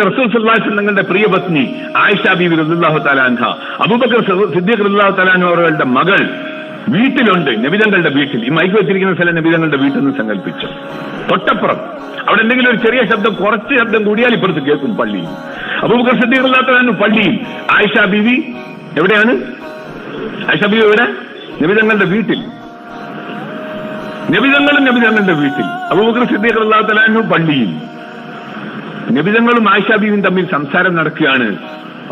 അതുകൊണ്ട് റസൂൽ സല്ലാസ് തങ്ങളുടെ പ്രിയ പത്നി ആയിഷ ബീബി റസൂല്ലാഹു തലാൻഹ അബൂബക്കർ സിദ്ദീഖ് റസൂല്ലാഹു തലാൻഹ അവരുടെ മകൾ വീട്ടിലുണ്ട്. നബിതങ്ങളുടെ വീട്ടിൽ. ഈ മൈക്ക് വെച്ചിരിക്കുന്ന സ്ഥലം നബിതങ്ങളുടെ വീട്ടിൽ നിന്ന് സങ്കല്പിച്ചു തൊട്ടപ്പുറം. അവിടെ എന്തെങ്കിലും ഒരു ചെറിയ ശബ്ദം കുറച്ച് ശബ്ദം കൂടിയാൽ ഇപ്പുറത്ത് കേൾക്കും പള്ളിയിൽ. അബൂബക്കർ സിദ്ദീഖ് തലാൻഹു പള്ളിയിൽ. ആയിഷ ബീവി എവിടെയാണ്? ആയിഷ ബീവി എവിടെ? നബിതങ്ങളുടെ വീട്ടിൽ. നബിതങ്ങളും നബിതങ്ങളുടെ വീട്ടിൽ. അബൂബക്കർ സിദ്ദീഖ് അള്ളാഹു തലാനു പള്ളിയിൽ. നബിതങ്ങളും ആയിഷാ ബീവിയും തമ്മിൽ സംസാരം നടക്കുകയാണ്.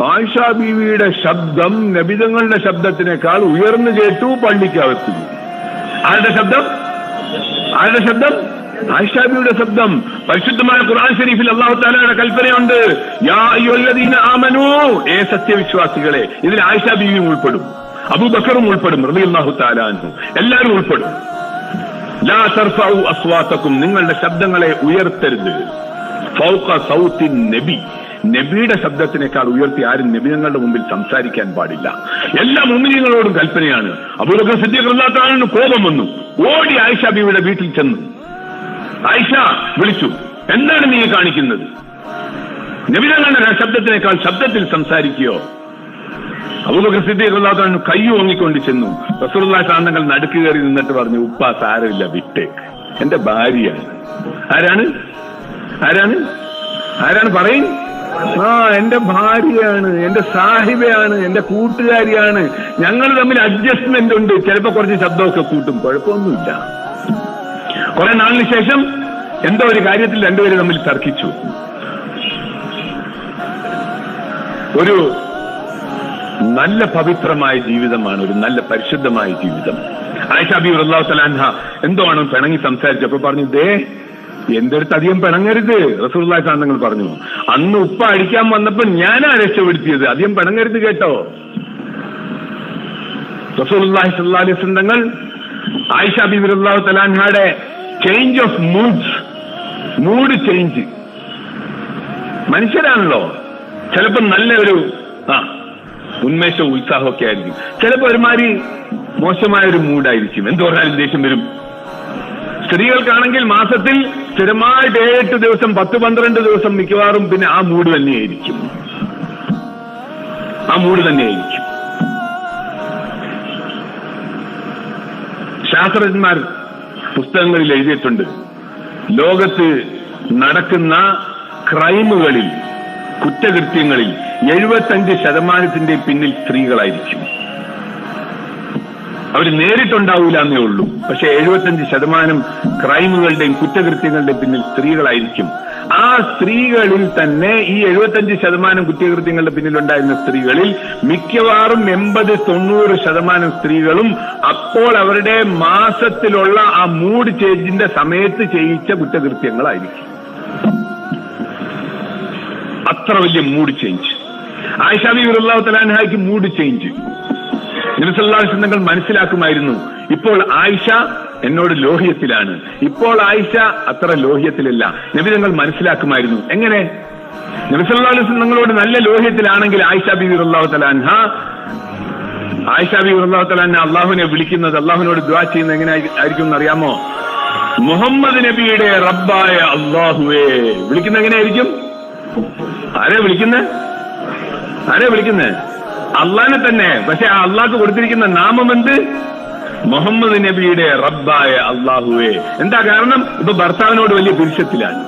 ആയിഷാ ബീവിയുടെ ശബ്ദം നബിതങ്ങളുടെ ശബ്ദത്തിനേക്കാൾ ഉയർന്നു കേട്ടു പള്ളിക്കകത്തു ആരുടെ ശബ്ദം? ആരുടെ ശബ്ദം? ആയിഷാബിയുടെ ശബ്ദം. പരിശുദ്ധമായ ഖുർആൻ ഷരീഫിൽ അള്ളാഹു താലയുടെ കൽപ്പനയുണ്ട്. ആമനൂ. ഏ സത്യവിശ്വാസികളെ ഇതിൽ ആയിഷാ ബീവിയും ഉൾപ്പെടും. അബൂബക്കറും ഉൾപ്പെടും തആല അൻഹു. എല്ലാവരും ഉൾപ്പെടും. ലാ തർഫഉ അസ്വാത്തക്കും നിങ്ങളുടെ ശബ്ദങ്ങളെ ഉയർത്തരുത്. ഫൗക സൗത്തിൻ നബി. നബിയുടെ ശബ്ദത്തിനേക്കാൾ ഉയർത്തി ആരും നബിതങ്ങളുടെ മുമ്പിൽ സംസാരിക്കാൻ പാടില്ല. എല്ലാ മുമ്പിനങ്ങളോടും കൽപ്പനയാണ്. അബൂബക്കർ സിദ്ദീഖ് കോപം വന്നു. ഓടി ആയിഷ ബീവിയുടെ വീട്ടിൽ ചെന്നു. ആയിഷ വിളിച്ചു എന്താണ് നീ കാണിക്കുന്നത്? നബിതങ്ങളുടെ ശബ്ദത്തിനേക്കാൾ ശബ്ദത്തിൽ സംസാരിക്കുകയോ അബൂബക്കർ സിദ്ദീഖ് കയ്യു കൈ ഓങ്ങിക്കൊണ്ട് ചെന്നു. റസൂലുള്ളാഹി ശാന്തങ്ങൾ നടുക്ക് കയറി നിന്നിട്ട് പറഞ്ഞു ഉപ്പാ സാരമില്ല വിട്ടേക്ക്. എന്റെ ഭാര്യയാണ്. ആരാണ്? ആരാണ്? ആരാണ് പറയും? ആ എന്റെ ഭാര്യയാണ് എന്റെ സാഹിബയാണ് എന്റെ കൂട്ടുകാരിയാണ്. ഞങ്ങൾ തമ്മിൽ അഡ്ജസ്റ്റ്മെന്റ് ഉണ്ട്. ചിലപ്പോ കുറച്ച് ശബ്ദമൊക്കെ കൂട്ടും. കുഴപ്പമൊന്നുമില്ല. കുറെ നാളിന് ശേഷം എന്തോ ഒരു കാര്യത്തിൽ രണ്ടുപേരും തമ്മിൽ തർക്കിച്ചു. ഒരു നല്ല പവിത്രമായ ജീവിതമാണ് ഒരു നല്ല പരിശുദ്ധമായ ജീവിതം. ആയിഷാബി അള്ളാഹു സലാൻഹ എന്തോ ആണ് പിണങ്ങി സംസാരിച്ചപ്പോ പറഞ്ഞു ദേ എന്റെ അടുത്ത് അധികം പിണങ്ങരുത്. റസൂള്ളി സാധനങ്ങൾ പറഞ്ഞു. അന്ന് ഉപ്പ അടിക്കാൻ വന്നപ്പോ ഞാനാ രക്ഷപ്പെടുത്തിയത്. അധികം പിണങ്ങരുത് കേട്ടോ. റസൂർലാഹി സല്ലാലി തങ്ങൾ Aisha തലാൻഹയുടെ change of moods mood change മനുഷ്യരാണല്ലോ. ചിലപ്പോ നല്ല ഒരു ആ ഉന്മേഷവും ഉത്സാഹമൊക്കെ ആയിരിക്കും. ചിലപ്പോ ഒരുമാതിരി മോശമായ ഒരു മൂഡായിരിക്കും എന്ത് പറഞ്ഞാലും ദേഷ്യം വരും. സ്ത്രീകൾക്കാണെങ്കിൽ മാസത്തിൽ സ്ഥിരമായിട്ട് ഏഴെട്ട് ദിവസം പത്ത് പന്ത്രണ്ട് ദിവസം മിക്കവാറും പിന്നെ ആ മൂഡ് തന്നെയായിരിക്കും. ആ മൂഡ് തന്നെയായിരിക്കും. ശാസ്ത്രജ്ഞന്മാർ പുസ്തകങ്ങളിൽ എഴുതിയിട്ടുണ്ട് ലോകത്ത് നടക്കുന്ന ക്രൈമുകളിൽ കുറ്റകൃത്യങ്ങളിൽ എഴുപത്തഞ്ച് ശതമാനത്തിന്റെ പിന്നിൽ സ്ത്രീകളായിരിക്കും. അവർ നേരിട്ടുണ്ടാവില്ല എന്നേ ഉള്ളൂ. പക്ഷെ എഴുപത്തഞ്ച് ശതമാനം ക്രൈമുകളുടെയും കുറ്റകൃത്യങ്ങളുടെയും പിന്നിൽ സ്ത്രീകളായിരിക്കും. ആ സ്ത്രീകളിൽ തന്നെ ഈ എഴുപത്തഞ്ച് ശതമാനം കുറ്റകൃത്യങ്ങളുടെ പിന്നിലുണ്ടായിരുന്ന സ്ത്രീകളിൽ മിക്കവാറും എൺപത് തൊണ്ണൂറ് ശതമാനം സ്ത്രീകളും അപ്പോൾ അവരുടെ മാസത്തിലുള്ള ആ മൂഡ് ചേഞ്ചിന്റെ സമയത്ത് ചെയ്യിച്ച കുറ്റകൃത്യങ്ങളായിരിക്കും. അത്ര വലിയ മൂഡ് ചേഞ്ച്. ആയിഷാബി ഉറുല്ലാഹു തലാൻഹായ്ക്ക് മൂഡ് ചേഞ്ച്. നബിസല്ലാസ്ലങ്ങൾ മനസ്സിലാക്കുമായിരുന്നു ഇപ്പോൾ ആയിഷ എന്നോട് ലോഹ്യത്തിലാണ്. ഇപ്പോൾ ആയിഷ അത്ര ലോഹ്യത്തിലല്ല. നബി നിങ്ങൾ മനസ്സിലാക്കുമായിരുന്നു. എങ്ങനെ? നബിസല്ലാസ്ലങ്ങളോട് നല്ല ലോഹ്യത്തിലാണെങ്കിൽ ആയിഷ ബി അള്ളാഹു തലാൻഹ ആയിഷ ബി അള്ളാഹു തലാൻ അള്ളാഹുവിനെ വിളിക്കുന്നത് അള്ളാഹുവിനോട് ദ്വാ ചെയ്യുന്നത് എങ്ങനെ ആയിരിക്കും എന്നറിയാമോ? മുഹമ്മദ് നബിയുടെ റബ്ബായ അള്ളാഹുവേ വിളിക്കുന്ന എങ്ങനെയായിരിക്കും? ആരെ വിളിക്കുന്നേ? ആരെ വിളിക്കുന്നത് അള്ളാനെ തന്നെ. പക്ഷെ ആ അള്ളാഹ് കൊടുത്തിരിക്കുന്ന നാമം എന്ത് മുഹമ്മദ് നബിയുടെ റബ്ബായ അള്ളാഹുവേ. എന്താ കാരണം? ഇപ്പൊ ഭർത്താവിനോട് വലിയ പുരുഷത്തിലാണ്